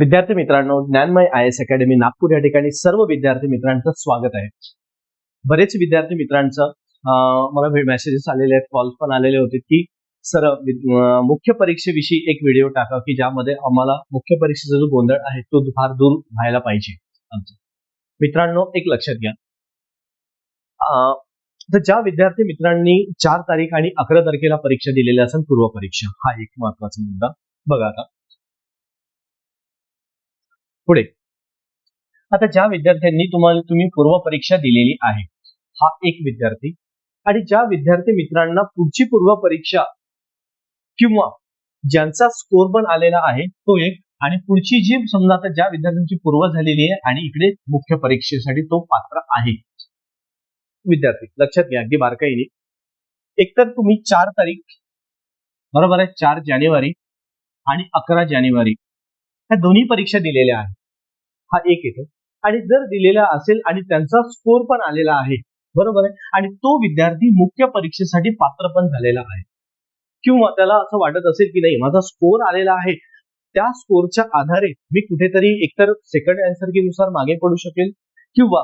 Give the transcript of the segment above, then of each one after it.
विद्यार्थी मित्रांनो Gyanmay I S academy Nagpur या ठिकाणी सर्व विद्यार्थी मित्रांचं स्वागत आहे. बरेच विद्यार्थी मित्रांचं अं, मला मेसेजेस आलेले आहेत कॉल्स पण आलेले होते की सर मुख्य परीक्षेविषयी एक व्हिडिओ टाका की ज्यामध्ये आम्हाला मुख्य परीक्षेचा जो गोंधळ आहे तो फार दूर व्हायला पाहिजे. आमचा. मित्रांनो एक लक्षात घ्या. अं, तर ज्या विद्यार्थी मित्रांनी चार तारीख आणि अकरा तारखेला परीक्षा दिलेल्या असेल पूर्व परीक्षा हा एक महत्त्वाचा मुद्दा. बघा आता. पुढे. आता ज्या विद्यार्थ्यांनी तुम्हाला तुम्ही पूर्व परीक्षा दिलेली आहे हा एक विद्यार्थी. आणि ज्या विद्यार्थी मित्रांना पुढची पूर्व परीक्षा किंवा ज्यांचा स्कोर पण आलेला आहे तो एक. आणि पुढची जी समजा आता ज्या विद्यार्थ्यांची पूर्व झालेली आहे आणि इकडे मुख्य परीक्षेसाठी तो पात्र आहे. विद्यार्थी लक्षात घ्या अगदी बारकाईने. एकतर तुम्ही चार तारीख बरोबर आहे चार जानेवारी आणि अकरा जानेवारी. ह्या दोन्ही परीक्षा दिलेल्या आहेत. हा एक येतो. आणि जर दिलेला असेल आणि त्यांचा स्कोर पण आलेला आहे बरोबर आहे? आणि तो विद्यार्थी मुख्य परीक्षेसाठी पात्र पण झालेला आहे. किंवा त्याला असं वाटत असेल की नाही माझा स्कोर आलेला आहे. त्या स्कोरच्या आधारे मी कुठेतरी एकतर सेकंड अँसरनुसार मागे पडू शकेल किंवा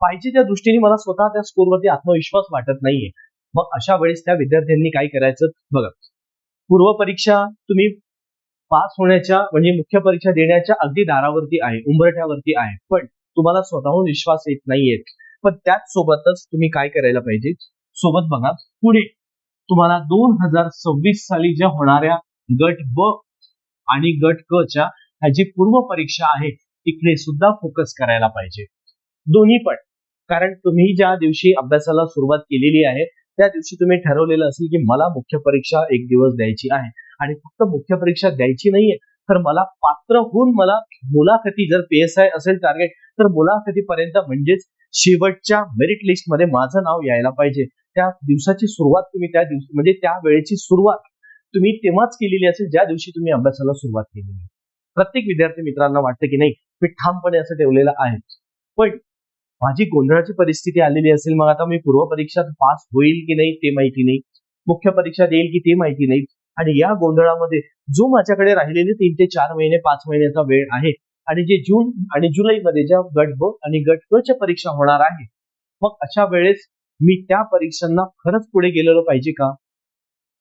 पाहिजे त्या दृष्टीने मला स्वतः त्या स्कोरवरती आत्मविश्वास वाटत नाहीये. मग अशा वेळेस त्या विद्यार्थ्यांनी काय करायचं? बघा पूर्व परीक्षा तुम्ही पास होण्याच्या म्हणजे मुख्य परीक्षा देण्याच्या अगदी दारावरती आहे उंबरठ्यावरती आहे. पण तुम्हाला स्वतःहून विश्वास येत नाहीये. पण त्याच सोबतच तुम्ही काय करायला पाहिजे? सोबत बघा पुढे. तुम्हाला दोन हजार सव्वीस साली ज्या होणाऱ्या गट ब आणि गट क च्या ह्या जी पूर्व परीक्षा आहे तिकडे सुद्धा फोकस करायला पाहिजे. दोन्ही पण. कारण तुम्ही ज्या दिवशी अभ्यासाला सुरुवात केलेली आहे त्या दिवशी तुम्ही ठरवलेलं असेल की मला मुख्य परीक्षा एक दिवस द्यायची आहे. आणि फक्त मुख्य परीक्षा द्यायची नाहीये तर मला पात्र होऊन मला मुलाखती जर पीएसआय असेल टार्गेट तर मुलाखतीपर्यंत म्हणजेच शेवटच्या मेरिट लिस्टमध्ये माझं नाव यायला पाहिजे. त्या दिवसाची सुरुवात तुम्ही त्या दिवशी म्हणजे त्या वेळेची सुरुवात तुम्ही तेव्हाच केलेली असेल ज्या दिवशी तुम्ही अभ्यासाला सुरुवात केलेली. आहे. प्रत्येक विद्यार्थी मित्रांना वाटतं की नाही मी ठामपणे असं ठेवलेलं आहे. पण माझी गोंधळाची परिस्थिती आलेली असेल मग आता मी पूर्व परीक्षात पास होईल की नाही ते माहिती नाही. मुख्य परीक्षा देईल की ते माहिती नाही. आणि या गोंधळामध्ये जो माझ्याकडे राहिलेले तीन ते चार महिने पाच महिन्याचा वेळ आहे आणि जे जून आणि जुलैमध्ये ज्या गट ब आणि गट क च्या परीक्षा होणार आहे मग अशा वेळेस मी त्या परीक्षांना खरंच पुढे गेलेलो पाहिजे का?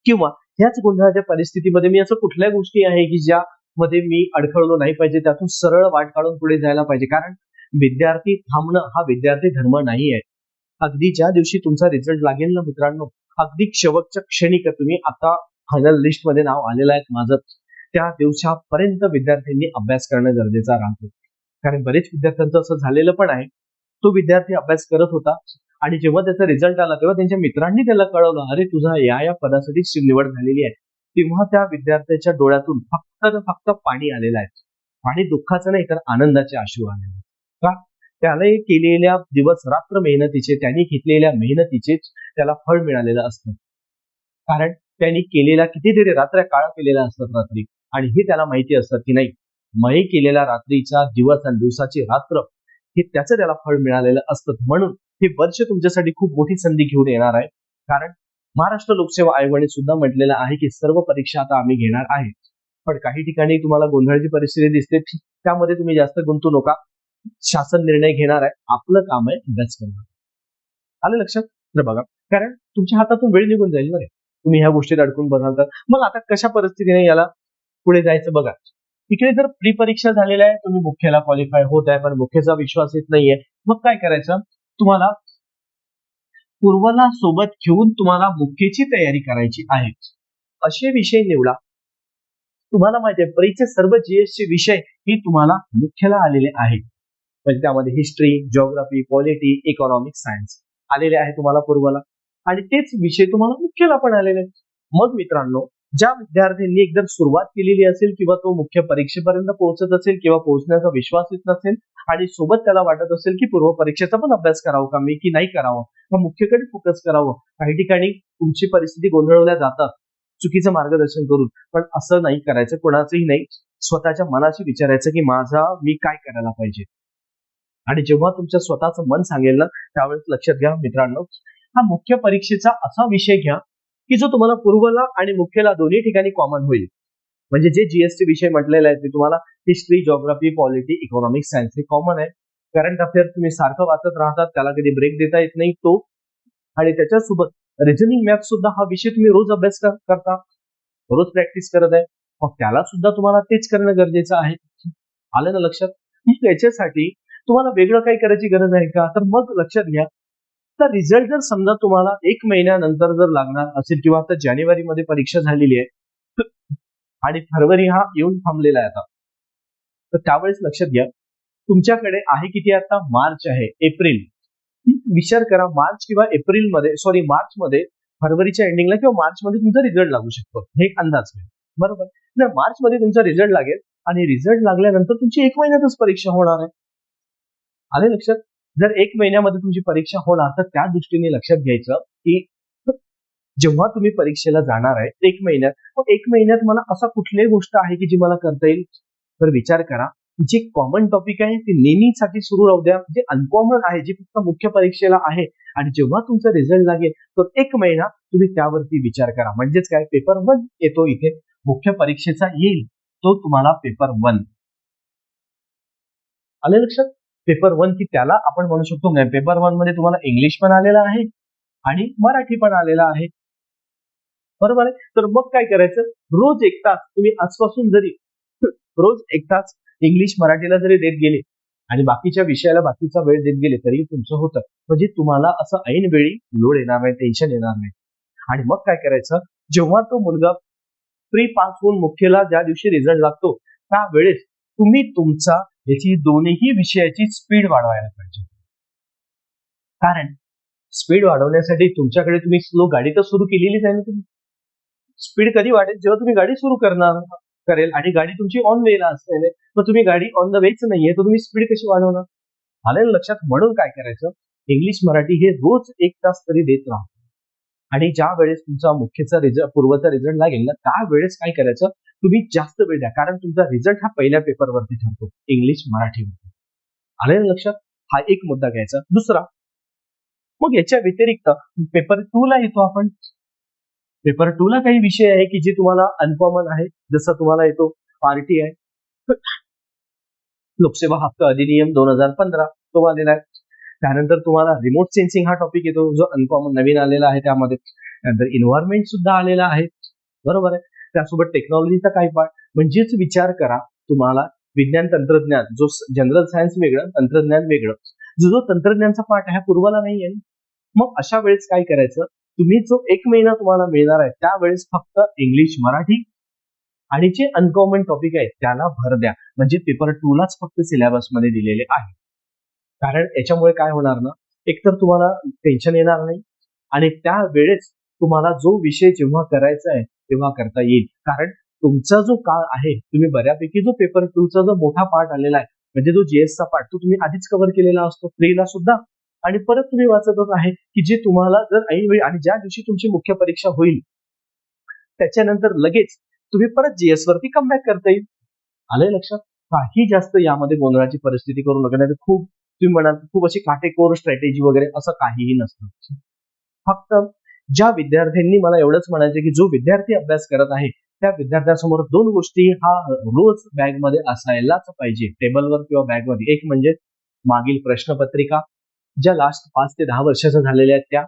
किंवा ह्याच गोंधळाच्या परिस्थितीमध्ये मी असं कुठल्या गोष्टी आहे की ज्यामध्ये मी अडखळलो नाही पाहिजे त्यातून सरळ वाट काढून पुढे जायला पाहिजे? कारण विद्यार्थी थांबणं हा विद्यार्थी धर्म नाही आहे अगदी ज्या दिवशी तुमचा रिझल्ट लागेल ना मित्रांनो अगदी शेवटच्या क्षणी का तुम्ही आता फायनल लिस्टमध्ये नाव आलेलं आहे माझं त्या दिवसापर्यंत विद्यार्थ्यांनी अभ्यास करणं गरजेचं राहतो. कारण बरेच विद्यार्थ्यांचं असं झालेलं पण आहे. तो विद्यार्थी अभ्यास करत होता आणि जेव्हा त्याचा रिझल्ट आला तेव्हा त्यांच्या मित्रांनी त्याला कळवलं अरे तुझा या या पदासाठी निवड झालेली आहे. तेव्हा त्या विद्यार्थ्याच्या डोळ्यातून फक्त फक्त पाणी आलेलं आहे. पाणी दुःखाचं नाही तर आनंदाचे आशू आलेले का? त्याला केलेल्या दिवस रात्र मेहनतीचे त्यांनी घेतलेल्या मेहनतीचेच त्याला फळ मिळालेलं असतं. कारण त्यांनी केलेल्या कितीतरी रात्र काळ केलेल्या असतात रात्री. आणि हे त्याला माहिती असतं की नाही मय केलेल्या रात्रीचा दिवस आणि दिवसाची रात्र हे त्याचं त्याला फळ मिळालेलं असतं. म्हणून हे वर्ष तुमच्यासाठी खूप मोठी संधी घेऊन येणार आहे. कारण महाराष्ट्र लोकसेवा आयोगाने सुद्धा म्हटलेलं आहे की सर्व परीक्षा आता आम्ही घेणार आहे. पण काही ठिकाणी तुम्हाला गोंधळाची परिस्थिती दिसते त्यामध्ये तुम्ही जास्त गुंतू नका. शासन निर्णय घेणार आहे. आपलं काम आहे अभ्यास करणं. आलं लक्षात? तर बघा. कारण तुमच्या हातातून वेळ निघून जाईल बरं तुम्ही ह्या गोष्टीत अडकून बघाल तर. मग आता कशा परिस्थितीने याला पुढे जायचं बघा. इकडे जर प्री परीक्षा झालेल्या आहे तुम्ही मुख्याला क्वालिफाय होत आहे पण मुख्याचा विश्वास येत नाहीये. मग काय करायचं? तुम्हाला पूर्वला सोबत घेऊन तुम्हाला मुख्यची तयारी करायची आहे. असे विषय निवडा. तुम्हाला माहिती आहे परीचे सर्व जीएसचे विषय हे तुम्हाला मुख्याला आलेले आहेत. म्हणजे त्यामध्ये history geography polity economic science आलेले आहे तुम्हाला पूर्वला. आणि तेच विषय तुम्हाला मुख्यला पण आलेले आहेत. मग मित्रांनो ज्या विद्यार्थ्यांनी एकदम सुरुवात केलेली असेल किंवा तो मुख्य परीक्षेपर्यंत पोहोचत असेल किंवा पोहोचण्याचा विश्वास येत नसेल आणि सोबत त्याला वाटत असेल की पूर्व परीक्षेचा पण अभ्यास करावा का मी की नाही करावं मग मुख्यकडे फोकस करावं. काही ठिकाणी तुमची परिस्थिती गोंधळवल्या जातात चुकीचं मार्गदर्शन करून. पण असं नाही करायचं कोणाचंही नाही. स्वतःच्या मनाशी विचारायचं की माझा मी काय करायला पाहिजे? आणि जेव्हा तुमच्या स्वतःचं मन सांगेल ना त्यावेळेस लक्षात घ्या मित्रांनो हा मुख्य परीक्षेचा असा विषय घ्या की जो तुम्हाला पूर्वला आणि मुख्यला दोन्ही ठिकाणी कॉमन होईल. म्हणजे जे जीएसटी विषय म्हटलेले आहेत ते तुम्हाला history geography polity economics science हे कॉमन आहे. करंट अफेअर तुम्ही सारखं वाचत राहतात त्याला कधी ब्रेक देता येत नाही तो. आणि त्याच्यासोबत रिझनिंग मॅथ सुद्धा हा विषय तुम्ही रोज अभ्यास करता. रोज प्रॅक्टिस करत आहे. मग त्याला सुद्धा तुम्हाला तेच करणं गरजेचं आहे. आलं ना लक्षात? मग याच्यासाठी तुम्हाला वेगळं काही करायची गरज आहे का? तर मग लक्षात घ्या. तर रिझल्ट जर समजा तुम्हाला एक महिन्यानंतर जर लागणार असेल किंवा आता जानेवारीमध्ये परीक्षा झालेली आहे आणि फरवरी हा येऊन थांबलेला आहे आता. तर त्यावेळेस लक्षात घ्या. तुमच्याकडे आहे किती आता? मार्च आहे. एप्रिल. विचार करा मार्च किंवा एप्रिलमध्ये सॉरी मार्च मध्ये फरवरीच्या एंडिंगला किंवा मार्च मध्ये तुमचा रिझल्ट लागू शकतो. हे एक अंदाज आहे. बरोबर? जर मार्च मध्ये तुमचा रिझल्ट लागेल आणि रिझल्ट लागल्यानंतर तुमची एक महिन्यातच परीक्षा होणार आहे. आले लक्षात? जर एक महिन्यामध्ये तुमची परीक्षा होणार तर त्या दृष्टीने लक्षात घ्यायचं की जेव्हा तुम्ही परीक्षेला जाणार आहे एक महिन्यात मग एक महिन्यात मला असा कुठलीही गोष्ट आहे की जी मला करता येईल? तर विचार करा जे कॉमन टॉपिक आहे ते नेहमीसाठी सुरू राहू द्या. जे अनकॉमन आहे जे फक्त मुख्य परीक्षेला आहे आणि जेव्हा तुमचा रिझल्ट लागेल तर एक महिना तुम्ही त्यावरती विचार करा. म्हणजेच काय? पेपर वन येतो इथे. मुख्य परीक्षेचा येईल तो तुम्हाला पेपर वन आले लक्षात? पेपर वन की त्याला आपण म्हणू शकतो पेपर वनमध्ये तुम्हाला इंग्लिश पण आलेला आहे आणि मराठी पण आलेला आहे. बरोबर आहे? तर मग काय करायचं? रोज एक तास तुम्ही आजपासून जरी रोज एक तास इंग्लिश मराठीला जरी देत गेले आणि बाकीच्या विषयाला बाकीचा वेळ देत गेले तरी तुमचं होतं. म्हणजे तुम्हाला असं ऐन वेळी लोड येणार नाही टेन्शन येणार नाही. आणि मग काय करायचं? जेव्हा तो मुलगा प्री पास होऊन मुख्यला ज्या दिवशी रिझल्ट लागतो त्यावेळेस तुम्ही तुमचा याची दोन्ही विषयाची स्पीड वाढवायला पाहिजे. कारण स्पीड वाढवण्यासाठी तुमच्याकडे तुम्ही स्लो गाडी तर सुरू केलेलीच आहे ना तुम्ही. स्पीड कधी वाढेल? जेव्हा तुम्ही गाडी सुरू करणार करेल आणि गाडी तुमची ऑन वेला असेल मग तुम्ही गाडी ऑन द वेच नाहीये तर तुम्ही स्पीड कशी वाढवणार? आलं लक्षात? म्हणून काय करायचं? इंग्लिश मराठी हे रोज एक तास तरी देत राहा. आणि ज्या वेळेस तुमचा मुख्यचा रिझल्ट पूर्वचा रिझल्ट लागेल ना त्यावेळेस काय करायचं? तुम्ही जास्त वेळ द्या. कारण तुमचा रिझल्ट हा पहिल्या पेपरवरती ठरतो इंग्लिश मराठीमध्ये आले ना लक्षात? हा एक मुद्दा घ्यायचा. दुसरा मग याच्या व्यतिरिक्त पेपर टू ला येतो आपण. पेपर टू ला काही विषय आहे की जे तुम्हाला अनकॉमन आहे जसं तुम्हाला येतो पार्टी आहे. लोकसेवा हक्क अधिनियम दोन हजार पंधरा तो आलेला आहे. त्यानंतर तुम्हाला रिमोट सेन्सिंग हा टॉपिक येतो. जो अनकॉमन नवीन आलेला आहे त्यामध्ये त्यानंतर इन्व्हायरमेंट सुद्धा आलेला आहे. बरोबर आहे? त्यासोबत टेक्नॉलॉजीचा काही पार्ट म्हणजेच विचार करा तुम्हाला विज्ञान तंत्रज्ञान जो जनरल सायन्स वेगळं तंत्रज्ञान वेगळं. जो जो तंत्रज्ञानचा पार्ट आहे पूर्वाला नाही आहे मग अशा वेळेस काय करायचं? तुम्ही जो एक महिना तुम्हाला मिळणार आहे त्यावेळेस फक्त इंग्लिश मराठी आणि जे अनकॉमन टॉपिक आहे त्याला भर द्या. म्हणजे पेपर टू लाच फक्त सिलेबसमध्ये दिलेले आहे. कारण याच्यामुळे काय होणार ना एकतर तुम्हाला टेन्शन येणार नाही आणि त्या वेळेस तुम्हाला जो विषय जेव्हा करायचा आहे तेव्हा करता येईल. कारण तुमचा जो काळ आहे तुम्ही बऱ्यापैकी जो पेपर टूचा जो मोठा पार्ट आलेला आहे म्हणजे जो जीएसचा पार्ट तो तुम्ही आधीच कव्हर केलेला असतो फ्रीला सुद्धा. आणि परत तुम्ही वाचतच आहे की जे तुम्हाला जर ऐनवेळी आणि ज्या दिवशी तुमची मुख्य परीक्षा होईल त्याच्यानंतर लगेच तुम्ही परत जीएस वरती कमबॅक करता येईल. आलंय लक्षात? काही जास्त यामध्ये गोंधळाची परिस्थिती करू नका नाही खूप तुम्ही म्हणाल खूप अशी काटेकोर स्ट्रॅटेजी वगैरे असं काहीही नसतं. फक्त ज्या विद्यार्थ्यांनी मला एवढंच म्हणायचं की जो विद्यार्थी अभ्यास करत आहे त्या विद्यार्थ्यासमोर दोन गोष्टी हा रोज बॅगमध्ये असायलाच पाहिजे. टेबलवर किंवा बॅगमध्ये. एक म्हणजे मागील प्रश्नपत्रिका ज्या लास्ट पाच ते दहा वर्षाच्या झालेल्या आहेत त्या.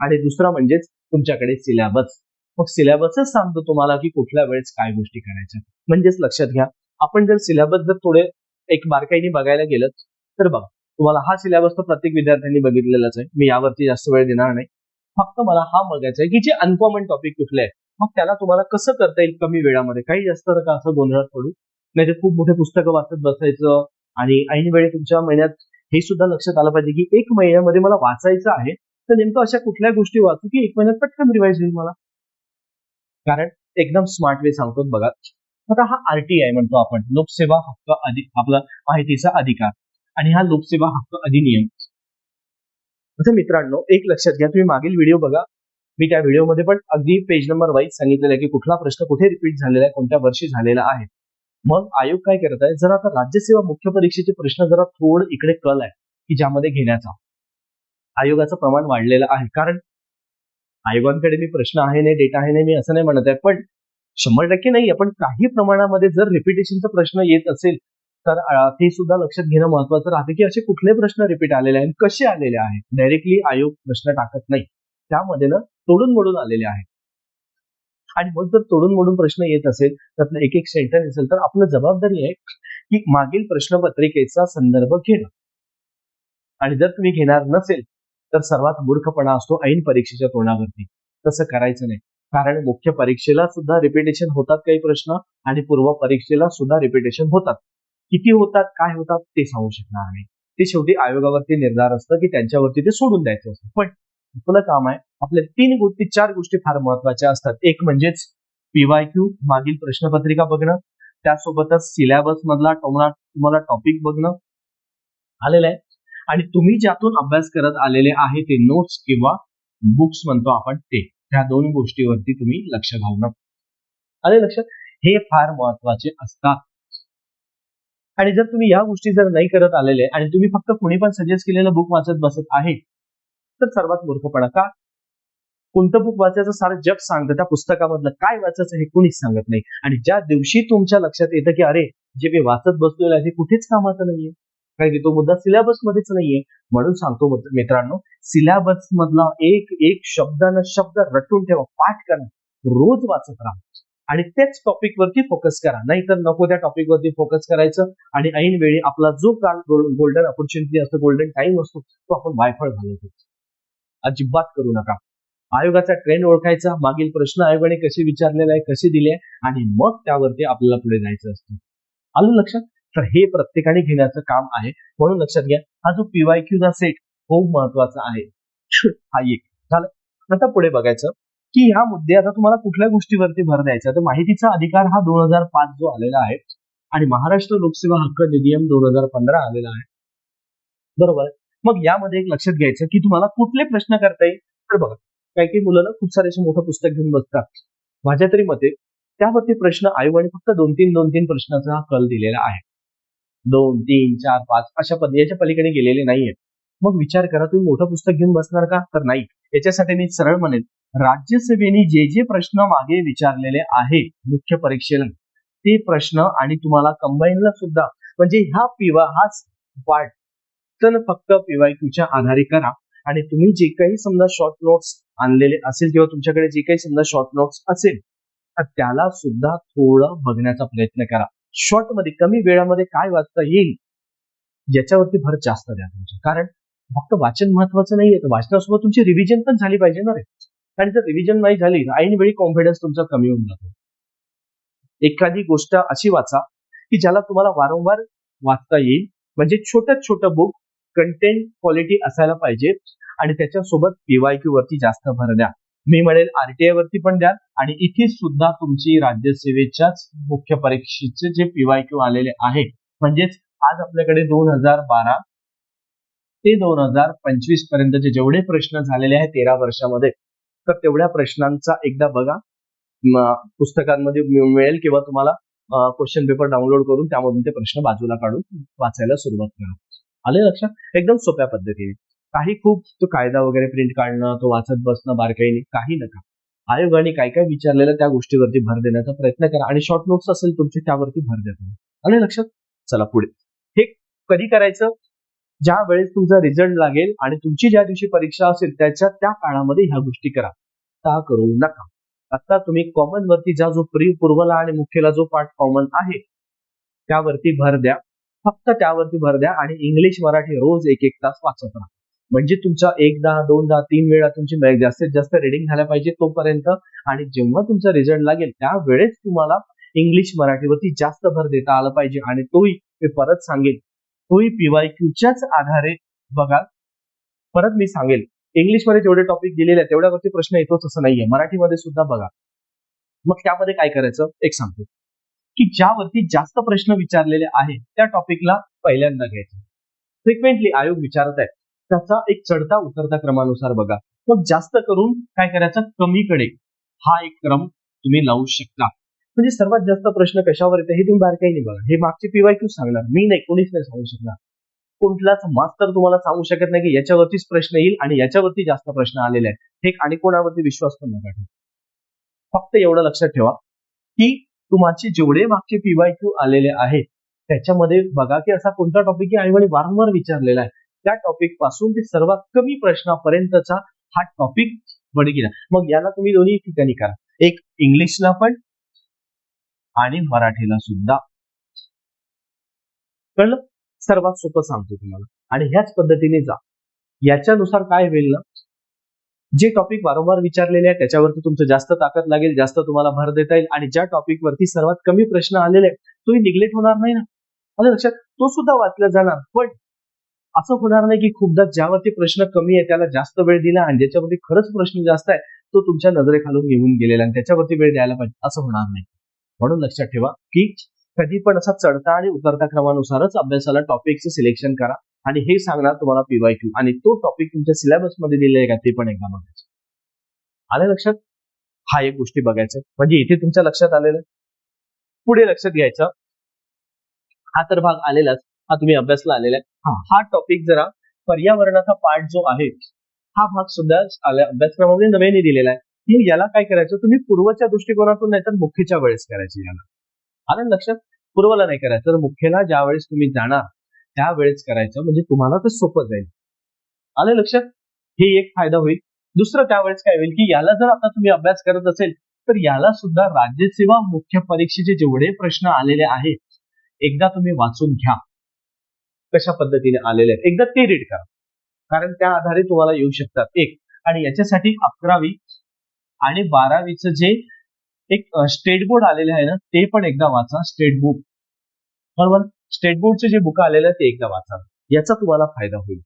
आणि दुसरा म्हणजेच तुमच्याकडे सिलॅबस मग सिलॅबसच सांगतो तुम्हाला की कुठल्या वेळेस काय गोष्टी करायच्या. म्हणजेच लक्षात घ्या आपण जर सिलॅबस जर थोडे एक बारकाईने बघायला गेलं तर बघा तुम्हाला हा सिलेबस तर प्रत्येक विद्यार्थ्यांनी बघितलेलाच आहे. मी यावरती जास्त वेळ देणार नाही. फक्त मला हा बघायचा आहे की जे अनकॉमन टॉपिक कुठले आहे मग त्याला तुम्हाला कसं करता येईल कमी वेळामध्ये? काही जास्त का असं गोंधळात पडू. नाही तर खूप मोठे पुस्तकं वाचत बसायचं आणि ऐन वेळी तुमच्या महिन्यात हे सुद्धा लक्षात आलं पाहिजे की एक महिन्यामध्ये मला वाचायचं आहे. तर नेमकं अशा कुठल्या गोष्टी वाचू की एक महिन्यात पटकन रिवाईज होईल मला? कारण एकदम स्मार्ट वे सांगतो बघा. आता हा आरटीआय म्हणतो आपण. लोकसेवा हक्क अधिक आपला माहितीचा अधिकार. आणि हा लोकसेवा हक्क अधिनियम. आता मित्रांनो एक लक्षात घ्या तुम्ही मागील व्हिडिओ बघा. मी त्या व्हिडिओमध्ये पण अगदी पेज नंबर वाईज सांगितलेलं आहे की कुठला प्रश्न कुठे रिपीट झालेला आहे कोणत्या वर्षी झालेला आहे. मग आयोग काय करत आहे जर आता राज्यसेवा मुख्य परीक्षेचे प्रश्न जरा थोड इकडे कल आहे की ज्यामध्ये घेण्याचा. आयोगाचं प्रमाण वाढलेलं आहे कारण आयोगांकडे मी प्रश्न आहे नाही डेटा आहे नाही मी असं नाही म्हणत आहे. पण शंभर टक्के नाही पण काही प्रमाणामध्ये जर रिपिटेशनचा प्रश्न येत असेल तर ते सुद्धा लक्षात घेणं महत्वाचं राहतं की असे कुठले प्रश्न रिपीट आलेले आहेत कसे आलेले आहेत? डायरेक्टली आयोग प्रश्न टाकत नाही. त्यामध्ये ना तोडून मोडून आलेले आहेत. आणि मग जर तोडून मोडून प्रश्न येत असेल त्यातलं एक एक सेंटेन्स असेल तर आपलं जबाबदारी आहे की मागील प्रश्नपत्रिकेचा संदर्भ घेणं. आणि जर तुम्ही घेणार नसेल तर सर्वात मूर्खपणा असतो ऐन परीक्षेच्या तोंडावरती. तसं करायचं नाही. कारण मुख्य परीक्षेला सुद्धा रिपिटेशन होतात काही प्रश्न आणि पूर्व परीक्षेला सुद्धा रिपिटेशन होतात. किती होतात काय होतात ते सांगू शकणार नाही. ते शेवटी आयोगावरती निर्धार असतं की त्यांच्यावरती ते सोडून द्यायचं असतं. पण आपलं काम आहे आपल्या तीन गोष्टी चार गोष्टी फार महत्त्वाच्या असतात. एक म्हणजेच पीवायक्यू मागील प्रश्नपत्रिका बघणं. त्यासोबतच सिलेबस मधला तुम्हाला तुम्हाला टॉपिक बघणं आलेलं आहे. आणि तुम्ही ज्यातून अभ्यास करत आलेले आहे ते नोट्स किंवा बुक्स म्हणतो आपण ते. ह्या दोन गोष्टीवरती तुम्ही लक्ष घालणं आले लक्षात. हे फार महत्त्वाचे असतात. आणि जर तुम्ही या गोष्टी जर नाही करत आलेले आणि तुम्ही फक्त कुणी पण सजेस्ट केलेलं बुक वाचत बसत आहे तर सर्वात मूर्खपणा का? कोणतं बुक वाचायचं सारं जग सांगतं त्या पुस्तकामधलं काय वाचायचं हे कुणीच सांगत नाही. आणि ज्या दिवशी तुमच्या लक्षात येतं की अरे जे मी वाचत बसलेलं आहे ते कुठेच कामाचं नाहीये. कारण की तो मुद्दा सिलेबस मध्येच नाहीये. म्हणून सांगतो मित्रांनो सिलेबस मधला एक एक शब्दानं शब्द रटून ठेवा पाठ करा. रोज वाचत राहा. आणि तेच टॉपिक वरती फोकस करा. नाहीतर नको त्या टॉपिक वरती फोकस करायचं. आणि ऐन वेळी आपला जो काळ गोल्डन ऑपॉर्च्युनिटी असतो गोल्डन टाइम असतो तो आपण वायफळ घालवतो अजिबात करू नका. आयोगाचा ट्रेंड ओळखायचा मागील प्रश्न आयोगाने कसे विचारलेले आहे कसे दिले आहे आणि मग त्यावरती आपल्याला पुढे जायचं असतं. आलं लक्षात? तर हे प्रत्येकाने घेण्याचं काम आहे. म्हणून लक्षात घ्या हा जो पीवायक्यूचा सेट खूप महत्त्वाचा आहे. हा एक. झालं. आता पुढे बघायचं. की ह्या मुद्दे आता तुम्हाला कुठल्या गोष्टीवरती भर द्यायचा? तर माहितीचा अधिकार हा दोन हजार पाच जो आलेला आहे आणि महाराष्ट्र लोकसेवा हक्क नियम दोन हजार पंधरा आलेला आहे. बरोबर? मग यामध्ये एक लक्षात घ्यायचं की तुम्हाला कुठले प्रश्न करता येईल? तर बघा काही काही मुलं खूप सारे असे मोठं पुस्तक घेऊन बसतात. माझ्या तरी मते त्यावरती प्रश्न आयोगाने फक्त दोन तीन दोन तीन प्रश्नाचा हा कल दिलेला आहे. दोन तीन चार पाच अशा पद्धती याच्या पलीकडे गेलेले नाहीये मग विचार करा तुम्ही मोठं पुस्तक घेऊन बसणार का? तर नाही. याच्यासाठी मी सरळ म्हणेन राज्यसभेने जे जे प्रश्न मागे विचारलेले आहे मुख्य परीक्षेला ते प्रश्न आणि तुम्हाला कंबाईनला सुद्धा म्हणजे ह्या पिवा हाच पार्ट तर फक्त पीवायक्यूच्या आधारे करा. आणि तुम्ही जे काही समजा शॉर्ट नोट्स आणलेले असेल किंवा तुमच्याकडे जे काही समजा शॉर्ट नोट्स असेल तर त्याला सुद्धा थोडं बघण्याचा प्रयत्न करा. शॉर्टमध्ये कमी वेळामध्ये काय वाचता येईल ज्याच्यावरती भर जास्त द्या तुमच्या कारण फक्त वाचन महत्वाचं नाहीये. तर वाचनासोबत तुमची रिव्हिजन पण झाली पाहिजे ना रे. आणि जर रिव्हिजन नाही झाली ना ऐन वेळी कॉन्फिडन्स तुमचा कमी होऊन जातो. एखादी गोष्ट अशी वाचा की ज्याला तुम्हाला वारंवार वाचता येईल. म्हणजे छोटं छोटं बुक कंटेंट क्वालिटी असायला पाहिजे आणि त्याच्यासोबत पीवायक्यू वरती जास्त भर द्या. मी म्हणेल आरटीआय वरती पण द्या आणि इथे सुद्धा तुमची राज्यसेवेच्याच मुख्य परीक्षेचे जे पीवायक्यू आलेले आहे. म्हणजेच आज आपल्याकडे दोन हजार बारा ते दोन हजार पंचवीस पर्यंतचे जेवढे प्रश्न झालेले आहेत तेरा वर्षामध्ये तर तेवढ्या प्रश्नांचा एकदा बघा. पुस्तकांमध्ये मिळेल किंवा तुम्हाला क्वेश्चन पेपर डाउनलोड करून त्यामधून ते प्रश्न बाजूला काढून वाचायला सुरुवात करा. आले लक्षात? एकदम सोप्या पद्धतीने. काही खूप तो कायदा वगैरे प्रिंट काढणं तो वाचत बसणं बारकाईने काही नका. आयोगाने काय काय विचारलेलं त्या गोष्टीवरती भर देण्याचा प्रयत्न करा आणि शॉर्ट नोट्स असेल तुमचे त्यावरती भर द्या तुम्ही आले लक्षात? चला पुढे. हे कधी करायचं? ज्या वेळेस तुमचा रिझल्ट लागेल आणि तुमची ज्या दिवशी परीक्षा असेल त्याच्या त्या काळामध्ये ह्या गोष्टी करा. ता करू नका. आता तुम्ही कॉमन वरती ज्या जो प्री पूर्वला आणि मुख्यला जो पार्ट कॉमन आहे त्यावरती भर द्या. फक्त त्यावरती भर द्या आणि इंग्लिश मराठी रोज एक एक तास वाचत राहा. म्हणजे तुमचा एकदा दोनदा तीन वेळा तुमची जास्तीत जास्त रिडिंग झाल्या पाहिजे तोपर्यंत. आणि जेव्हा तुमचा रिझल्ट लागेल त्यावेळेस तुम्हाला इंग्लिश मराठीवरती जास्त भर देता आला पाहिजे आणि तोही मी परत सांगेल तोही पीवायक्यूच्याच आधारे बघा. परत मी सांगेल. इंग्लिशमध्ये जेवढे टॉपिक दिलेले आहेत तेवढ्यावरती प्रश्न येतोच असं नाहीये. मराठीमध्ये सुद्धा बघा. मग त्यामध्ये काय करायचं? एक सांगतो. की ज्यावरती जास्त प्रश्न विचारलेले आहेत त्या टॉपिकला पहिल्यांदा घ्यायचं. फ्रिक्वेंटली आयोग विचारत आहे त्याचा एक चढता उतरता क्रमानुसार बघा. मग जास्त करून काय करायचं? कमीकडे. हा एक क्रम तुम्ही लावू शकता. म्हणजे सर्वात जास्त प्रश्न कशावर येते हे तुम्ही बारकाईने बघा. हे मागचे पीवायक्यू सांगणार. मी नाही कोणीच नाही सांगू शकणार. कुठलाच मास्तर तुम्हाला सांगू शकत नाही की याच्यावरतीच प्रश्न येईल आणि याच्यावरती जास्त प्रश्न आलेले आहेत. हे आणि कोणावरती विश्वास पण नका फक्त एवढं लक्षात ठेवा की तुमचे जेवढे मागचे पीवायक्यू आलेले आहेत त्याच्यामध्ये बघा की असा कोणता टॉपिक की आईवडील वारंवार विचारलेला आहे. त्या टॉपिकपासून ते सर्वात कमी प्रश्नापर्यंतचा हा टॉपिक बघितला मग याला तुम्ही दोन्ही ठिकाणी करा. एक इंग्लिशला पण आणि मराठीला सुद्धा. कळलं सर्वात सोपं सांगतो तुम्हाला. आणि ह्याच पद्धतीने जा. याच्यानुसार काय होईल ना? जे टॉपिक वारंवार विचारलेले आहे त्याच्यावरती तुमचं जास्त ताकद लागेल जास्त तुम्हाला भर देता येईल आणि ज्या टॉपिकवरती सर्वात कमी प्रश्न आलेले आहेत तोही निग्लेक्ट होणार नाही ना? आलं लक्षात? तो सुद्धा वाचला जाणार. पण असं होणार नाही की खूपदा ज्यावरती प्रश्न कमी आहे त्याला जास्त वेळ दिला आणि ज्याच्यावरती खरंच प्रश्न जास्त आहे तो तुमच्या नजरेखालून येऊन गेलेला आणि त्याच्यावरती वेळ द्यायला पाहिजे. असं होणार नाही. म्हणून लक्षात ठेवा की कधी पण असा चढता आणि उतरता क्रमानुसारच अभ्यासाला टॉपिकचं सिलेक्शन करा आणि हे सांगणार तुम्हाला पीवायक्यू आणि तो टॉपिक तुमच्या सिलेबसमध्ये दिले आहे का ते पण एकदा बघायचं. आलं लक्षात? हा एक गोष्टी बघायचं. म्हणजे इथे तुमच्या लक्षात आलेलं? पुढे लक्षात घ्यायचं. हा तर भाग आलेलाच. हा तुम्ही अभ्यासला आलेला आहे. हा. हा टॉपिक जरा पर्यावरणाचा पार्ट जो आहे हा भाग सुद्धा अभ्यासक्रमामध्ये नव्याने दिलेला आहे. मग याला काय करायचं? तुम्ही पूर्वच्या दृष्टिकोनातून नाही तर मुख्यच्या वेळेस करायचं याला. आलं लक्षात पूर्वला नाही करायचं. तर मुख्यला ज्या वेळेस तुम्ही जाणार त्यावेळेस करायचं. म्हणजे तुम्हाला ते सोपं जाईल. आलं लक्षात हे एक फायदा होईल. दुसरं त्यावेळेस काय होईल की याला जर आता तुम्ही अभ्यास करत असेल तर याला सुद्धा राज्यसेवा मुख्य परीक्षेचे जेवढे प्रश्न आलेले आहेत एकदा तुम्ही वाचून घ्या. कशा पद्धतीने आलेले आहेत? एकदा ते रीड करा. कारण त्या आधारे तुम्हाला येऊ शकतात. एक. आणि याच्यासाठी अकरावी आणि बारावीचं जे एक स्टेट बोर्ड आलेले आहे ना ते पण एकदा वाचा स्टेट बुक बरोबर? स्टेट बोर्डचे जे बुक आलेले आहेत ते एकदा वाचा. याचा तुम्हाला फायदा होईल.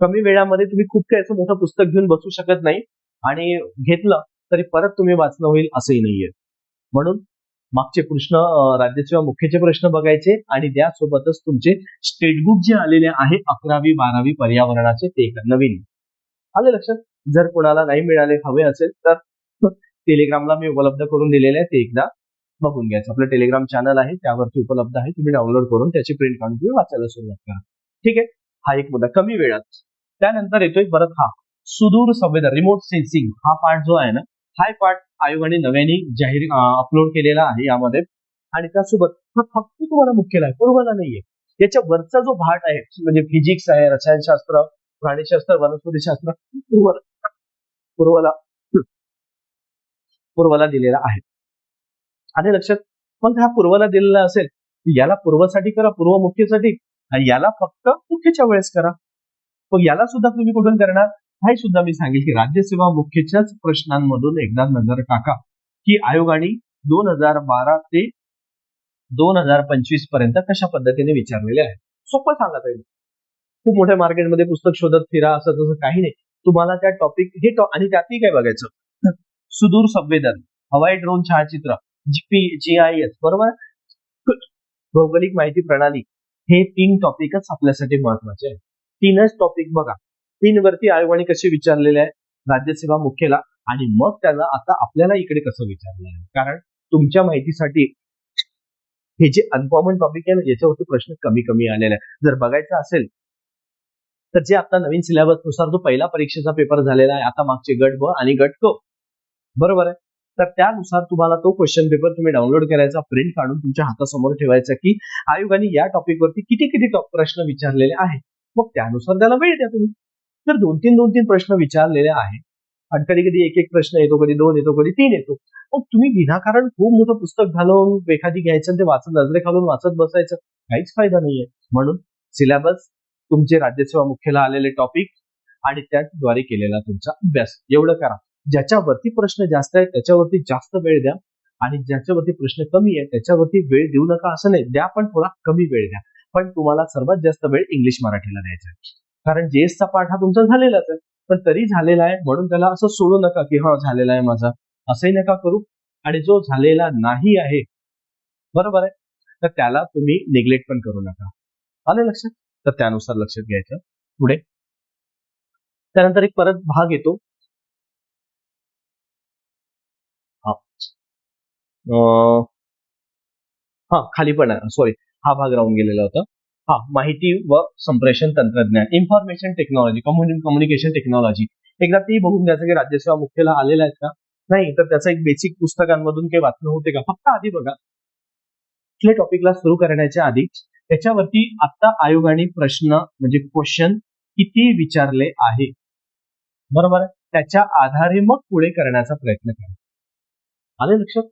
कमी वेळामध्ये तुम्ही खूप काही असं मोठं पुस्तक घेऊन बसू शकत नाही आणि घेतलं तरी परत तुम्ही वाचणं होईल असंही नाहीये. म्हणून मागचे प्रश्न राज्याचे मुख्यचे प्रश्न बघायचे आणि त्यासोबतच तुमचे स्टेट बुक जे आलेले आहे अकरावी बारावी पर्यावरणाचे ते एक नवीन. आले लक्षात? जर कोणाला नाही मिळाले हवे असेल तर टेलिग्रामला मी उपलब्ध करून दिलेले आहे ते एकदा. बघून घ्यायचं. आपलं टेलिग्राम चॅनल आहे त्यावरती उपलब्ध आहे. तुम्ही डाउनलोड करून त्याची प्रिंट काढून तुम्ही वाचायला सुरुवात करा. ठीक आहे? हा एक मुद्दा. कमी वेळात. त्यानंतर येतोय परत हा. सुदूर संवेदन रिमोट सेन्सिंग हा पार्ट जो आहे ना हा पार्ट आयोगाने नव्याने जाहीर अपलोड केलेला आहे यामध्ये. आणि त्यासोबत हा फक्त तुम्हाला मुख्यला आहे. पूर्वला नाहीये? याच्या वरचा जो भाग आहे म्हणजे फिजिक्स आहे रसायनशास्त्र प्राणीशास्त्र वनस्पतीशास्त्र पूर्वला पूर्वला दिलेला आहे. आणि लक्षात मग हा पूर्वला दिलेला असेल याला पूर्वसाठी करा पूर्व मुख्यसाठी आणि याला फक्त मुख्यच्या वेळेस करा. मग याला सुद्धा तुम्ही कुठून करणार? हे सुद्धा मी सांगेल की राज्यसेवा मुख्यच्याच प्रश्नांमधून एकदा नजर टाका. की आयोगाने दोन हजार बारा ते दोन हजार पंचवीसपर्यंत कशा पद्धतीने विचारलेले आहे सोपं सांगत आहे खूप मोठ्या मार्केटमध्ये पुस्तक शोधत फिरा असं तसं काही नाही. तुम्हाला त्या टॉपिक हे आणि त्यातही काय बघायचं? सुदूर संवेदन हवाई ड्रोन छायाचित्र जीपी जी आय एस बरोबर? भौगोलिक माहिती प्रणाली हे तीन टॉपिकच आपल्यासाठी महत्त्वाचे आहे तीनच टॉपिक बघा. तीन वरती आयोगाने कसे विचारलेले आहे? राज्यसेवा मुख्यला आणि मग त्याला आता आपल्याला इकडे कसं विचारलं आहे? कारण तुमच्या माहितीसाठी हे जे अनकॉमन टॉपिक आहे ना याच्यावरती प्रश्न कमी कमी आलेले आहे जर बघायचं असेल तर जे आता नवीन सिलेबसनुसार जो पहिला परीक्षेचा पेपर झालेला आहे आता मागचे गट ब आणि गट क. बरोबर आहे? तर त्यानुसार तुम्हाला तो क्वेश्चन पेपर तुम्ही डाउनलोड करायचा प्रिंट काढून तुमच्या हातासमोर ठेवायचा की आयोगाने या टॉपिकवरती किती किती टॉप प्रश्न विचारलेले आहेत. मग त्यानुसार त्याला वेळ द्या तुम्ही. तर दोन तीन दोन तीन प्रश्न विचारलेले आहेत. आणि कधी कधी एक एक प्रश्न येतो कधी दोन येतो कधी तीन येतो. मग तुम्ही विनाकारण खूप मोठं पुस्तक घालून एखादी घ्यायचं ते वाचत नजरे खालून वाचत बसायचं. काहीच फायदा नाहीये. म्हणून सिलेबस तुमचे राज्यसेवा मुख्यला आलेले टॉपिक आणि त्याद्वारे केलेला तुमचा अभ्यास. एवढं करा. ज्याच्यावरती प्रश्न जास्त आहे त्याच्यावरती जास्त वेळ द्या. आणि ज्याच्यावरती प्रश्न कमी आहे त्याच्यावरती वेळ देऊ नका असं नाही. द्या पण थोडा कमी वेळ द्या. पण तुम्हाला सर्वात जास्त वेळ इंग्लिश मराठीला द्यायचा आहे. कारण जेएसचा पाठ हा तुमचा झालेलाच आहे. पण तरी झालेला आहे म्हणून त्याला असं सोडू नका की हा झालेला आहे माझा. असंही नका करू. आणि जो झालेला नाही आहे बरोबर आहे? तर त्याला तुम्ही निग्लेक्ट पण करू नका. आलं लक्षात? तर त्यानुसार लक्षात घ्यायचं पुढे. त्यानंतर एक परत भाग येतो. हा. अं, हा खाली पण सॉरी हा भाग राहून गेलेला होता. हा माहिती व संप्रेषण तंत्रज्ञान इन्फॉर्मेशन टेक्नॉलॉजी कम्युनिकेशन टेक्नॉलॉजी एकदा ती बघून द्यायचं की राज्यसेवा मुख्यला आलेल्या आहेत का? नाही तर त्याचं एक बेसिक पुस्तकांमधून काही वाचणं होते का? फक्त आधी बघा. कुठल्या टॉपिकला सुरू करण्याच्या आधी त्याच्यावरती आता आयोगाने प्रश्न म्हणजे क्वेश्चन किती विचारले आहे. बरोबर आहे? त्याच्या आधारे मग पुढे करण्याचा प्रयत्न करा. आले लक्षात?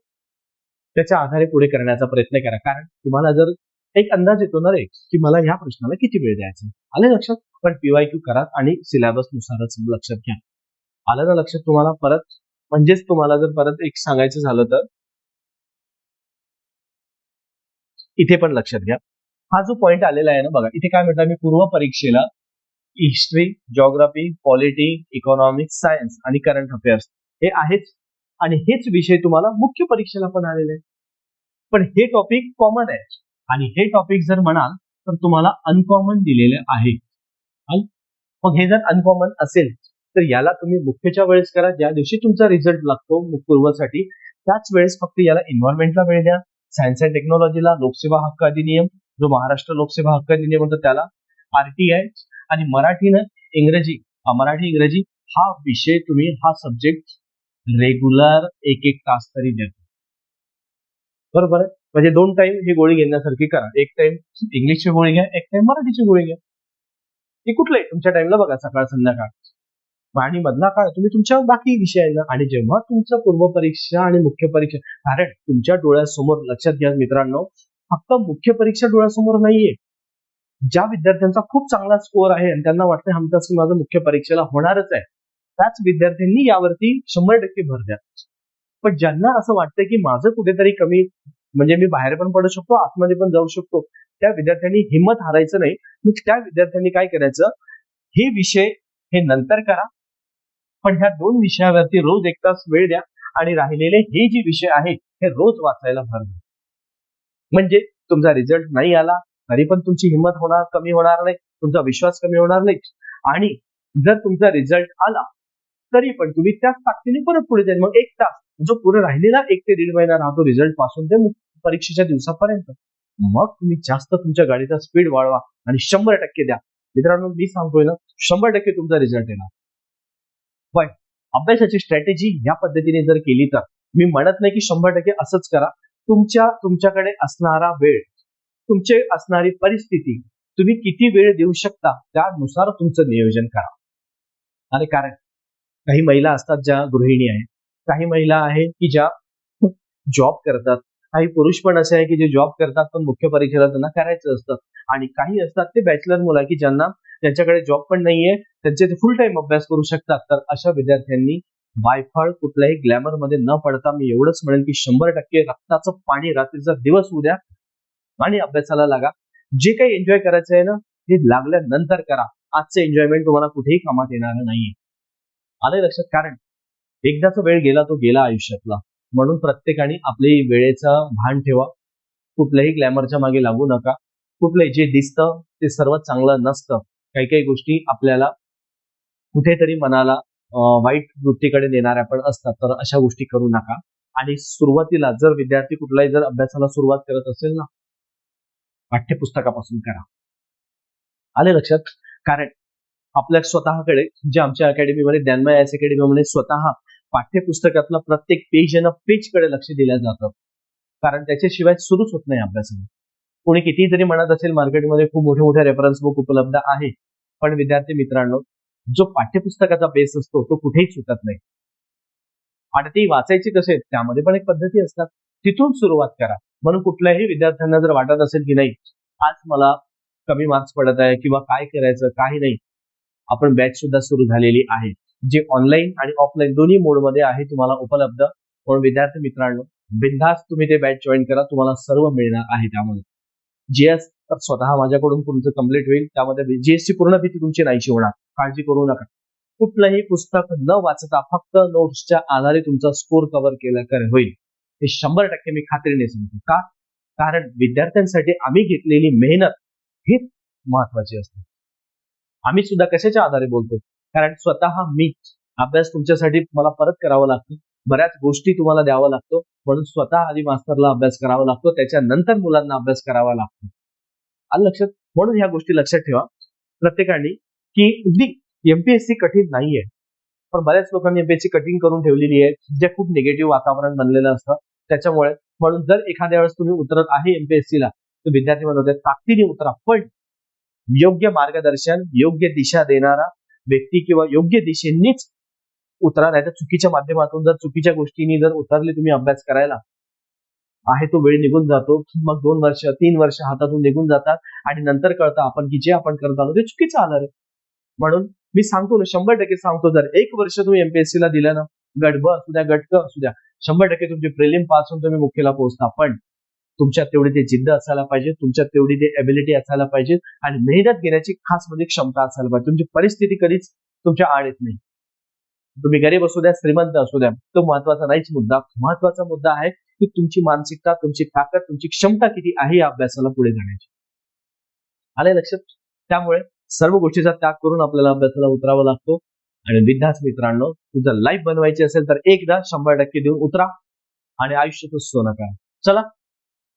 त्याच्या आधारे पुढे करण्याचा प्रयत्न करा. कारण तुम्हाला जर एक अंदाज येतो ना रे की मला ह्या प्रश्नाला किती वेळ द्यायचा? आले लक्षात? पण पीवाय क्यू करा आणि सिलेबस नुसारच लक्षात घ्या. आलं ना लक्षात तुम्हाला? परत म्हणजेच तुम्हाला जर परत एक सांगायचं झालं तर? इथे पण लक्षात घ्या. हा जो पॉईंट आलेला आहे ना बघा इथे काय म्हटलं मी पूर्व परीक्षेला history geography polity economics science आणि करंट अफेअर्स हे आहेच आणि हेच विषय तुम्हाला मुख्य परीक्षेला पण आलेले आहेत. पण हे टॉपिक कॉमन आहे आणि हे टॉपिक जर म्हणाल तर तुम्हाला अनकॉमन दिलेले आहे. मग हे जर अनकॉमन असेल तर याला तुम्ही मुख्यच्या वेळेस करा. ज्या दिवशी तुमचा रिझल्ट लागतो पूर्वसाठी त्याच वेळेस फक्त याला एन्व्हायरमेंटला वेळ द्या. सायन्स अँड टेक्नॉलॉजीला लोकसेवा हक्क अधिनियम जो महाराष्ट्र लोकसेवा हक्क अधिनियम म्हणतो त्याला आरटीआय आणि मराठीनं इंग्रजी मराठी इंग्रजी हा विषय तुम्ही हा सब्जेक्ट रेग्युलर एक एक तास तरी देतो बरोबर आहे? म्हणजे दोन टाइम ही गोळी घेण्यासारखी करा. एक टाइम इंग्लिशची गोळी घ्या एक टाइम मराठीची गोळी घ्या. हे कुठलंही तुमच्या टाइमला बघा सकाळ संध्याकाळ. आणि मधला काळ तुम्ही तुमच्या बाकी विषयाला आणि जेव्हा तुमचं पूर्व परीक्षा आणि मुख्य परीक्षा कारण तुमच्या डोळ्यासमोर लक्षात घ्या मित्रांनो फक्त मुख्य परीक्षा डोळ्यासमोर नाहीये. ज्या विद्यार्थ्यांचा खूप चांगला स्कोअर आहे आणि त्यांना वाटतं हमतास की माझं मुख्य परीक्षेला होणारच आहे त्याच विद्यार्थ्यांनी यावरती शंभर टक्के भर द्या. पण ज्यांना असं वाटतं की माझं कुठेतरी कमी म्हणजे मी बाहेर पण पडू शकतो आतमध्ये पण जाऊ शकतो त्या विद्यार्थ्यांनी हिंमत हारायचं नाही. मग त्या विद्यार्थ्यांनी काय करायचं? हे विषय हे नंतर करा. पण ह्या दोन विषयावरती रोज एक तास वेळ द्या आणि राहिलेले हे जे विषय आहेत हे रोज वाचायला भर द्या म्हणजे तुमचा रिझल्ट नाही आला तरी पण तुमची हिंमत होणार कमी होणार नाही तुमचा विश्वास कमी होणार नाही. आणि जर तुमचा रिझल्ट आला तरी पण तुम्ही त्याच ताकदीने परत पुढे जाईल. मग एक तास जो पुढे राहिलेला एक ते दीड महिना राहतो रिझल्टपासून ते परीक्षेच्या दिवसापर्यंत. मग तुम्ही जास्त तुमच्या गाडीचा स्पीड वाढवा आणि शंभर टक्के द्या. मित्रांनो मी सांगतोय ना शंभर टक्के तुमचा रिझल्ट येणार. पण अभ्यासाची स्ट्रॅटेजी या पद्धतीने जर केली तर. मी म्हणत नाही की शंभर टक्के असंच करा. तुमच्या तुमच्याकडे असणारा वेळ तुमचे असणारी परिस्थिती तुम्ही किती वेळ देऊ शकता त्यानुसार तुमचं नियोजन करा. आणि कारण काही महिला असतात ज्या गृहिणी आहेत. काही महिला आहेत की ज्या जॉब करतात. काही पुरुष पण असे आहे की जे जॉब करतात पण मुख्य परीक्षेला त्यांना करायचं असतं. आणि काही असतात ते बॅचलर मुलं की ज्यांना त्यांच्याकडे जॉब पण नाहीये त्यांचे ते फुल टाइम अभ्यास करू शकतात. तर अशा विद्यार्थ्यांनी वायफळ कुठल्याही ग्लॅमरमध्ये न पडता मी एवढंच म्हणेन की शंभर टक्के रक्ताचं पाणी रात्रीचा दिवस उद्या आणि अभ्यासाला लागा. जे काही एन्जॉय करायचं आहे ना ते लागल्यानंतर करा. आजचं एन्जॉयमेंट तुम्हाला कुठेही कामात येणार नाहीये. आलंय लक्षात? कारण एकदाचा वेळ गेला तो गेला आयुष्यातला. म्हणून प्रत्येकाने आपली वेळेचा भान ठेवा. कुठल्याही ग्लॅमरच्या मागे लागू नका. कुठलंही जे दिसतं ते सर्वात चांगलं नसतं. काही काही गोष्टी आपल्याला कुठेतरी मनाला वाईट वृत्तीकडे नेणाऱ्या पण असतात. तर अशा गोष्टी करू नका. आणि सुरुवातीला जर विद्यार्थी कुठलाही जर अभ्यासाला सुरुवात करत असेल ना पाठ्यपुस्तकापासून करा. आले लक्षात? कारण आपल्या स्वतःकडे जे आमच्या अकॅडमीमध्ये ज्ञानमय एस अकॅडमीमध्ये स्वतः पाठ्यपुस्तकातलं प्रत्येक पेज आणि पेजकडे लक्ष दिलं जातं. कारण त्याच्याशिवाय सुरूच होत नाही अभ्यासाला. कोणी किती जरी म्हणत असेल मार्केटमध्ये खूप मोठे मोठे रेफरन्स बुक उपलब्ध आहे. पण विद्यार्थी मित्रांनो जो पाठ्यपुस्तकाचा बेस असतो तो कुठेही सुटत नाही. आणि ती वाचायची कसे त्यामध्ये पण एक पद्धती असतात. तिथून सुरुवात करा. म्हणून कुठल्याही विद्यार्थ्यांना जर वाटत असेल की नाही आज मला कमी मार्क्स पडत आहे किंवा काय करायचं काही नाही. आपण बॅच सुद्धा सुरू झालेली आहे. जे ऑनलाईन आणि ऑफलाईन दोन्ही मोडमध्ये आहे तुम्हाला उपलब्ध. म्हणून विद्यार्थी मित्रांनो बिनधास्त तुम्ही ते बॅच जॉईन करा तुम्हाला सर्व मिळणार आहे त्यामध्ये. जीएस तर स्वतः माझ्याकडून तुमचं कंप्लीट होईल. त्यामध्ये जीएसटी पूर्ण भीती तुमची नाहीशी होणार. काळजी करू नका. कुठलंही पुस्तक न वाचता फक्त नोट्सच्या आधारे तुमचा स्कोर कव्हर केला तर होईल. हे शंभर टक्के मी खात्रीने सांगतो. का? कारण विद्यार्थ्यांसाठी आम्ही घेतलेली मेहनत ही महत्वाची असते. आम्ही सुद्धा कशाच्या आधारे बोलतो? कारण स्वतः मी अभ्यास तुमच्यासाठी मला परत करावा लागतो. बऱ्याच गोष्टी तुम्हाला द्यावा लागतो. म्हणून स्वतः आधी मास्तरला अभ्यास करावा लागतो. त्याच्यानंतर मुलांना अभ्यास करावा लागतो. आलं लक्षात? म्हणून ह्या गोष्टी लक्षात ठेवा. प्रत्येकाने की एमपीएससी कठीण नाहीये. पण बऱ्याच लोकांनी एमपीएससी कठीण करून ठेवलेली आहे जे खूप निगेटिव्ह वातावरण बनलेलं असतं. त्याच्यामुळे म्हणून जर एखाद्या वेळेस तुम्ही उतरत आहे एमपीएससी ला तर विद्यार्थी म्हणत होते ताकदीने उतरा पण योग्य मार्गदर्शन योग्य दिशा देणारा व्यक्ती किंवा योग्य दिशेनेच उतरा नाही तर चुकीच्या माध्यमातून जर चुकीच्या गोष्टींनी जर उतरले तुम्ही अभ्यास करायला आहे तो वेळ निघून जातो. मग दोन वर्ष तीन वर्ष हातातून निघून जातात आणि नंतर कळतं आपण की जे आपण करत आलो ते चुकीचं आलं रे. म्हणून मी सांगतो ना शंभर टक्के सांगतो जर एक वर्ष तुम्ही एमपीएससी ला दिलं ना गडब असू द्या गटक असू द्या शंभर टक्के तुमची प्रिलिम पास होऊन तुम्ही मुख्यला पोहोचता. पण तुमच्यात तेवढी ते जिद्द असायला पाहिजे तुमच्यात तेवढी ते एबिलिटी असायला पाहिजे आणि मेहनत घेण्याची खास म्हणजे क्षमता असायला पाहिजे. तुमची परिस्थिती कधीच तुमच्या आड येत नाही. तुम्ही गरीब असू द्या श्रीमंत असू द्या तो महत्त्वाचा नाहीच मुद्दा. महत्त्वाचा मुद्दा आहे की तुमची मानसिकता तुमची ताकद तुमची क्षमता किती आहे या अभ्यासाला पुढे जाण्याची? आले लक्षात? त्यामुळे सर्व गोष्टीचा त्याग करून आपल्याला अभ्यासाला उतरावा लागतो. आणि विद्यार्थी मित्रांनो तुझं लाईफ बनवायची असेल तर एकदा शंभर टक्के देऊन उतरा आणि आयुष्यातच सोनं करा चला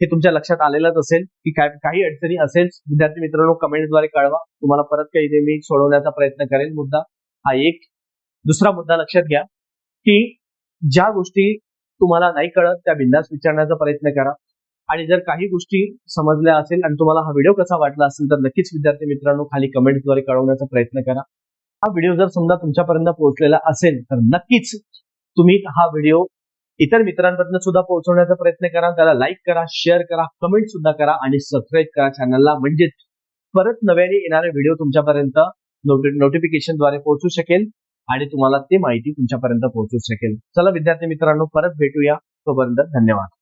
हे तुमच्या लक्षात आलेलंच असेल की काय काही अडचणी असेल विद्यार्थी मित्रांनो कमेंटद्वारे कळवा. तुम्हाला परत काही ते मी सोडवण्याचा प्रयत्न करेन मुद्दा. हा एक. दुसरा मुद्दा लक्षात घ्या की ज्या गोष्टी तुम्हाला नाही कळत त्या बिंदास विचारण्याचा प्रयत्न करा. आणि जर काही गोष्टी समजल्या असेल आणि तुम्हाला हा व्हिडिओ कसा वाटला असेल तर नक्कीच विद्यार्थी मित्रांनो खाली कमेंटद्वारे कळवण्याचा प्रयत्न करा. हा व्हिडिओ जर समजा तुमच्यापर्यंत पोहोचलेला असेल तर नक्कीच तुम्ही हा व्हिडिओ इतर मित्रांपर्यंत सुद्धा पोहोचवण्याचा प्रयत्न करा. त्याला लाईक करा शेअर करा कमेंट सुद्धा करा आणि सबस्क्राईब करा चॅनलला म्हणजेच परत नव्याने येणारे व्हिडिओ तुमच्यापर्यंत नोटिफिकेशनद्वारे पोहोचू शकेल. आणि तुम्हाला ते माहिती तुमच्यापर्यंत पोहोचू शकेल. चला विद्यार्थी मित्रांनो परत भेटूया. तोपर्यंत धन्यवाद.